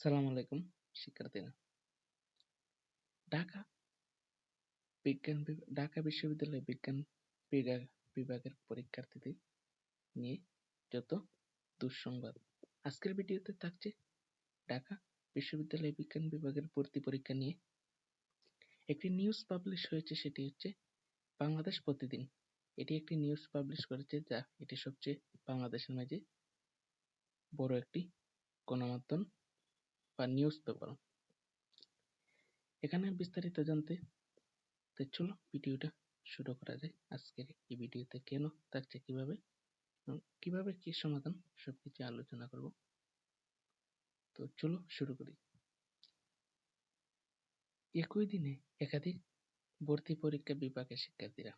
সালাম আলাইকুম, শিক্ষার্থীরা। ঢাকা বিজ্ঞান ঢাকা বিশ্ববিদ্যালয় বিজ্ঞান বিভাগ বিভাগের পরীক্ষার্থীদের নিয়ে যত দুঃসংবাদ। আজকের ভিডিওতে থাকছে ঢাকা বিশ্ববিদ্যালয় বিজ্ঞান বিভাগের ভর্তি পরীক্ষা নিয়ে। একটি নিউজ পাবলিশ হয়েছে, সেটি হচ্ছে বাংলাদেশ প্রতিদিন। এটি একটি নিউজ পাবলিশ করেছে, যা এটি সবচেয়ে বাংলাদেশের মাঝে বড় একটি গণমাধ্যম বা নিউজ পেপার এখানে বিস্তারিত জানতে তো চলো ভিডিওটা শুরু করা যায় আজকের এই ভিডিওতে কেন থাকছে কীভাবে কীভাবে কি সমাধান, সবকিছু আলোচনা করব। তো চলো শুরু করি। একই দিনে একাধিক ভর্তি পরীক্ষা বিভাগের শিক্ষার্থীরা,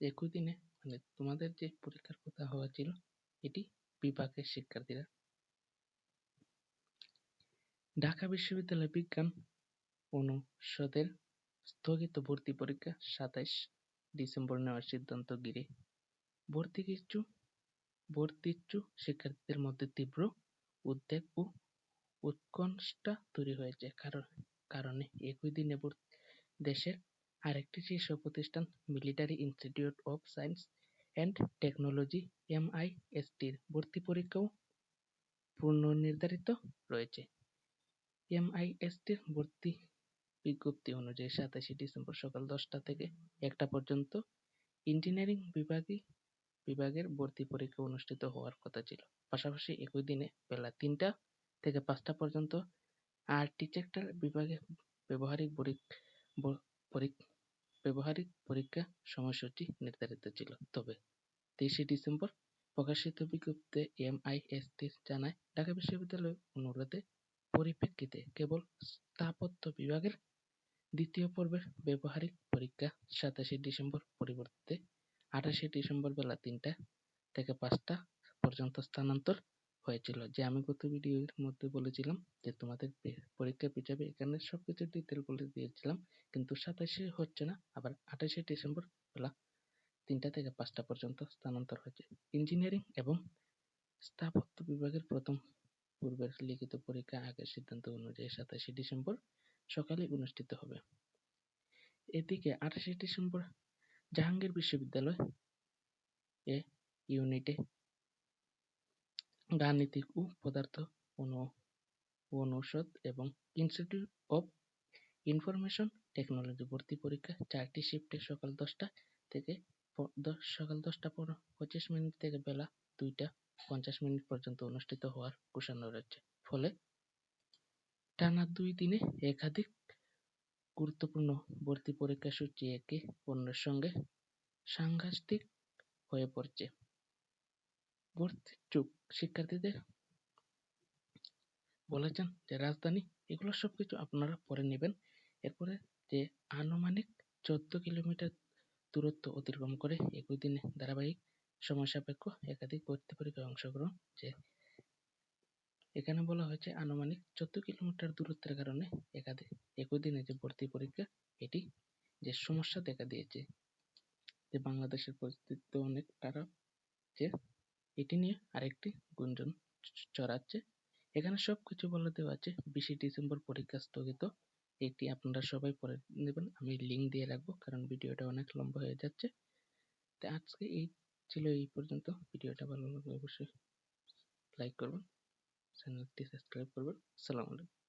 একই দিনে মানে তোমাদের যে পরীক্ষার কথা হওয়া ছিল, এটি বিভাগের শিক্ষার্থীরা ঢাকা বিশ্ববিদ্যালয় বিজ্ঞান অনুষদের স্থগিত ভর্তি পরীক্ষা সাতাইশ ডিসেম্বর নেওয়ার সিদ্ধান্ত ঘিরে ভর্তিকিচ্ছু ভর্তিচ্ছু শিক্ষার্থীদের মধ্যে তীব্র উদ্বেগ ও উৎকণ্ঠা তৈরি হয়েছে। কারণ, কারণে একই দিনে দেশের আরেকটি শীর্ষ প্রতিষ্ঠান Military Institute of Science and Technology এমআইএসটির ভর্তি পরীক্ষাও পুনর্নির্ধারিত রয়েছে। এমআইএসটির ভর্তি বিজ্ঞপ্তি অনুযায়ী সাতাশে ডিসেম্বর সকাল দশটা থেকে একটা পর্যন্ত ইঞ্জিনিয়ারিং বিভাগে বিভাগের ভর্তি পরীক্ষা অনুষ্ঠিত হওয়ার কথা ছিল। পাশাপাশি একই দিনে বেলা তিনটা থেকে পাঁচটা পর্যন্ত আর্কিটেকচার বিভাগে ব্যবহারিক পরীক- ব- পরীক- ব্যবহারিক পরীক্ষা সময়সূচি নির্ধারিত ছিল। তবে তেইশে ডিসেম্বর প্রকাশিত বিজ্ঞপ্তিতে এমআইএসটি জানায়, ঢাকা বিশ্ববিদ্যালয়ের অনুরোধে পরিপ্রেক্ষিতে কেবল স্থাপত্য বিভাগের দ্বিতীয় পর্বের ব্যবহারিক পরীক্ষা সাতাশে ডিসেম্বর পরিবর্তে আঠাশে ডিসেম্বর বেলা তিনটা থেকে পাঁচটা পর্যন্ত স্থানান্তর হয়েছিল। যে আমি গত ভিডিওর মধ্যে বলেছিলাম যে তোমাদের পরীক্ষা পিছাবে, এখানে সবকিছু ডিটেল বলে দিয়েছিলাম, কিন্তু সাতাশে হচ্ছে না, আবার আঠাশে ডিসেম্বর বেলা তিনটা থেকে পাঁচটা পর্যন্ত স্থানান্তর হয়েছে। ইঞ্জিনিয়ারিং এবং স্থাপত্য বিভাগের প্রথম পূর্বের লিখিত পরীক্ষা আগের সিদ্ধান্ত অনুযায়ী সাতাশে ডিসেম্বর সকালে অনুষ্ঠিত হবে। এদিকে আঠাশে ডিসেম্বর জাহাঙ্গীর বিশ্ববিদ্যালয় এ ইউনিটে গাণিতিক ও পদার্থ অনু- অনুষদ এবং ইনস্টিটিউট অফ ইনফরমেশন টেকনোলজি ভর্তি পরীক্ষা চারটি শিফটে সকাল দশটা থেকে সকাল দশটা পঁচিশ মিনিট থেকে বেলা দুইটা পঞ্চাশ মিনিট পর্যন্ত অনুষ্ঠিত হওয়ার ঘোষণা রয়েছে। ফলে টানা দুই দিনে একাধিক গুরুত্বপূর্ণ ভর্তি পরীক্ষা সূচি একে অন্যের সঙ্গে সাংঘাতিক হয়ে পড়ছে। ভর্তিচ্ছুক শিক্ষার্থীদের বলেছেন যে, রাজধানী, এগুলো সবকিছু আপনারা পরে নেবেন। এরপরে যে আনুমানিক চোদ্দ কিলোমিটার দূরত্ব অতিক্রম করে একই দিনে ধারাবাহিক সময় সাপেক্ষ একাধিক ভর্তি পরীক্ষায় অংশগ্রহণ যে এখানে বলা হয়েছে আনুমানিক চোদ্দ কিলোমিটার দূরত্বের কারণে একাধিক একই দিনে যে ভর্তি পরীক্ষা, এটি যে সমস্যা দেখা দিয়েছে, যে বাংলাদেশের পরিস্থিতি অনেক খারাপ যে এটি নিয়ে আরেকটি গুঞ্জন ছ- ছড়াচ্ছে এখানে সবকিছু বলে দেওয়া আছে, বিশে ডিসেম্বর পরীক্ষা স্থগিত। এটি আপনারা সবাই পরে নেবেন। আমি লিঙ্ক দিয়ে রাখব, কারণ ভিডিওটা অনেক লম্বা হয়ে যাচ্ছে। তো আজকে এই ছিল এই পর্যন্ত। ভিডিওটা ভালো লাগলে অবশ্যই লাইক করবেন চ্যানেলটি সাবস্ক্রাইব করবেন। আলাইকুম।